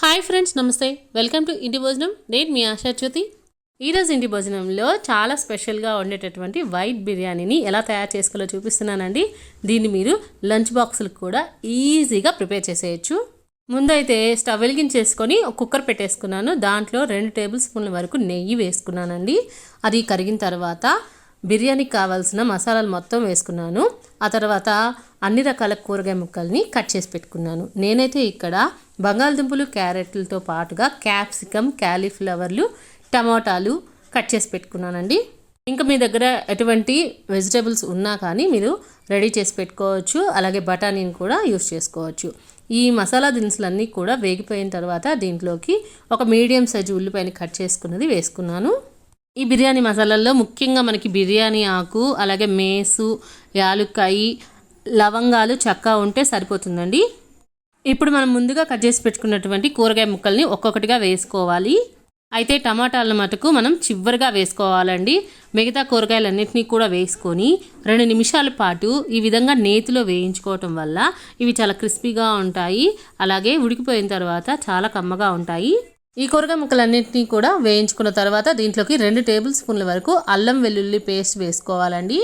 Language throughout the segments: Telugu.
హాయ్ ఫ్రెండ్స్ నమస్తే. వెల్కమ్ టు ఇంటి భోజనం. నేను మీ ఆశా జ్యోతి. ఈరోజు ఇంటి భోజనంలో చాలా స్పెషల్గా ఉండేటటువంటి వైట్ బిర్యానీని ఎలా తయారు చేసుకోవాలో చూపిస్తున్నానండి. దీన్ని మీరు లంచ్ బాక్సులకు కూడా ఈజీగా ప్రిపేర్ చేసేయచ్చు. ముందైతే స్టవ్ వెలిగించేసుకొని కుక్కర్ పెట్టేసుకున్నాను. దాంట్లో రెండు టేబుల్ స్పూన్ల వరకు నెయ్యి వేసుకున్నానండి. అది కరిగిన తర్వాత బిర్యానీకి కావాల్సిన మసాలాలు మొత్తం వేసుకున్నాను. ఆ తర్వాత అన్ని రకాల కూరగాయ ముక్కల్ని కట్ చేసి పెట్టుకున్నాను. నేనైతే ఇక్కడ బంగాళదుంపలు క్యారెట్లతో పాటుగా క్యాప్సికమ్ క్యాలీఫ్లవర్లు టమాటాలు కట్ చేసి పెట్టుకున్నానండి. ఇంకా మీ దగ్గర ఎటువంటి వెజిటేబుల్స్ ఉన్నా కానీ మీరు రెడీ చేసి పెట్టుకోవచ్చు. అలాగే బఠానీని కూడా యూస్ చేసుకోవచ్చు. ఈ మసాలా దినుసులన్నీ కూడా వేగిపోయిన తర్వాత దీంట్లోకి ఒక మీడియం సైజు ఉల్లిపాయని కట్ చేసుకున్నది వేసుకున్నాను. ఈ బిర్యానీ మసాలాల్లో ముఖ్యంగా మనకి బిర్యానీ ఆకు అలాగే మేసు యాలుక్కాయి లవంగాలు చక్క ఉంటే సరిపోతుందండి. ఇప్పుడు మనం ముందుగా కట్ చేసి పెట్టుకున్నటువంటి కూరగాయ ముక్కల్ని ఒక్కొక్కటిగా వేసుకోవాలి. అయితే టమాటాల మటుకు మనం చివరిగా వేసుకోవాలండి. మిగతా కూరగాయలన్నింటినీ కూడా వేసుకొని రెండు నిమిషాల పాటు ఈ విధంగా నేతిలో వేయించుకోవటం వల్ల ఇవి చాలా క్రిస్పీగా ఉంటాయి. అలాగే ఉడికిపోయిన తర్వాత చాలా కమ్మగా ఉంటాయి. ఈ కూరగాయ ముక్కలన్నింటినీ కూడా వేయించుకున్న తర్వాత దీంట్లోకి రెండు టేబుల్ స్పూన్ల వరకు అల్లం వెల్లుల్లి పేస్ట్ వేసుకోవాలండి.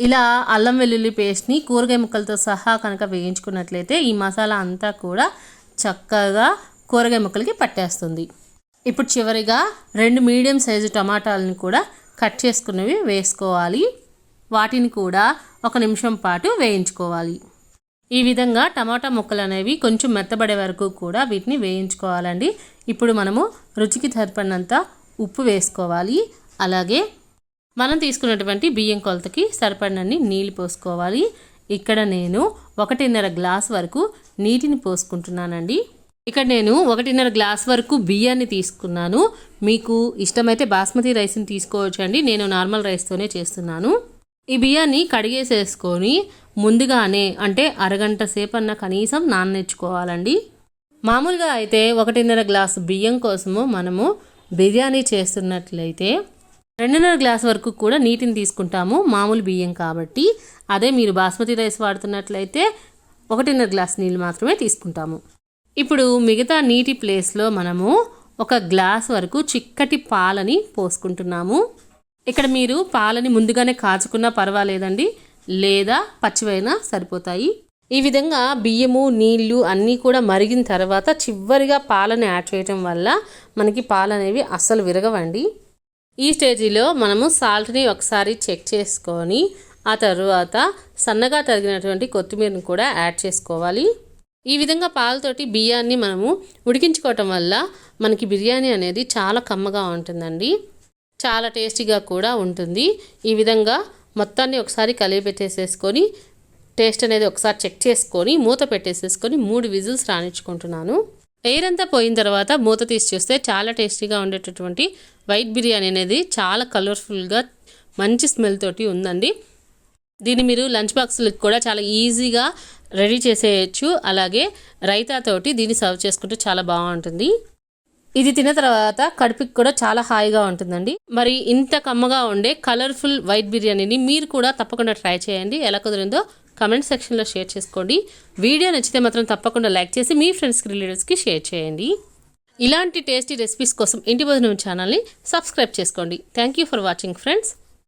ఇలా అల్లం వెల్లుల్లి పేస్ట్ని కూరగాయ ముక్కలతో సహా కనుక వేయించుకున్నట్లయితే ఈ మసాలా అంతా కూడా చక్కగా కూరగాయ ముక్కలకి పట్టేస్తుంది. ఇప్పుడు చివరిగా రెండు మీడియం సైజు టమాటాలను కూడా కట్ చేసుకున్నవి వేసుకోవాలి. వాటిని కూడా ఒక నిమిషం పాటు వేయించుకోవాలి. ఈ విధంగా టమాటా ముక్కలు అనేవి కొంచెం మెత్తబడే వరకు కూడా వీటిని వేయించుకోవాలండి. ఇప్పుడు మనము రుచికి సరిపడినంత ఉప్పు వేసుకోవాలి. అలాగే మనం తీసుకున్నటువంటి బియ్యం కొలతకి సరిపడినన్ని నీళ్ళు పోసుకోవాలి. ఇక్కడ నేను ఒకటిన్నర గ్లాస్ వరకు నీటిని పోసుకుంటున్నానండి. ఇక్కడ నేను ఒకటిన్నర గ్లాస్ వరకు బియ్యాన్ని తీసుకున్నాను. మీకు ఇష్టమైతే బాస్మతి రైస్ని తీసుకోవచ్చు అండి నేను నార్మల్ రైస్తోనే చేస్తున్నాను. ఈ బియ్యాన్ని కడిగేసేసుకొని ముందుగానే అంటే అరగంట సేపు అన్న కనీసం నాననెచ్చుకోవాలండి. మామూలుగా అయితే ఒకటిన్నర గ్లాసు బియ్యం కోసము మనము బిర్యానీ చేస్తున్నట్లయితే రెండున్నర గ్లాస్ వరకు కూడా నీటిని తీసుకుంటాము మామూలు బియ్యం కాబట్టి. అదే మీరు బాస్మతి రైస్ వాడుతున్నట్లయితే ఒకటిన్నర గ్లాస్ నీళ్ళు మాత్రమే తీసుకుంటాము. ఇప్పుడు మిగతా నీటి ప్లేస్లో మనము ఒక గ్లాస్ వరకు చిక్కటి పాలని పోసుకుంటున్నాము. ఇక్కడ మీరు పాలని ముందుగానే కాచుకున్నా పర్వాలేదండి లేదా పచ్చివైనా సరిపోతాయి. ఈ విధంగా బియ్యము నీళ్ళు అన్నీ కూడా మరిగిన తర్వాత చివరిగా పాలను యాడ్ చేయటం వల్ల మనకి పాలు అనేవి అస్సలు విరగవండి. ఈ స్టేజీలో మనము సాల్ట్ని ఒకసారి చెక్ చేసుకొని ఆ తర్వాత సన్నగా తరిగినటువంటి కొత్తిమీరను కూడా యాడ్ చేసుకోవాలి. ఈ విధంగా పాలతోటి బియ్యాన్ని మనము ఉడికించుకోవటం వల్ల మనకి బిర్యానీ అనేది చాలా కమ్మగా ఉంటుందండి. చాలా టేస్టీగా కూడా ఉంటుంది. ఈ విధంగా మొత్తాన్ని ఒకసారి కలిపిపెట్టేసేసుకొని టేస్ట్ అనేది ఒకసారి చెక్ చేసుకొని మూత పెట్టేసేసుకొని మూడు విజిల్స్ రాణించుకుంటున్నాను ఎయిర్ అంతా పోయిన తర్వాత మూత తీసి చూస్తే చాలా టేస్టీగా ఉండేటటువంటి వైట్ బిర్యానీ అనేది చాలా కలర్ఫుల్గా మంచి స్మెల్ తోటి ఉందండి. దీన్ని మీరు లంచ్ బాక్స్లకు కూడా చాలా ఈజీగా రెడీ చేసేయచ్చు. అలాగే రైతాతోటి దీన్ని సర్వ్ చేసుకుంటే చాలా బాగుంటుంది. ఇది తిన్న తర్వాత కడుపుకి కూడా చాలా హాయిగా ఉంటుందండి. మరి ఇంత కమ్మగా ఉండే కలర్ఫుల్ వైట్ బిర్యానీని మీరు కూడా తప్పకుండా ట్రై చేయండి. ఎలా కుదిరిందో కమెంట్ సెక్షన్లో షేర్ చేసుకోండి. వీడియో నచ్చితే మాత్రం తప్పకుండా లైక్ చేసి మీ ఫ్రెండ్స్కి రిలేటివ్స్కి షేర్ చేయండి. ఇలాంటి టేస్టీ రెసిపీస్ కోసం ఇంటి భోజనం ఛానల్ని సబ్స్క్రైబ్ చేసుకోండి. Thank you for watching friends.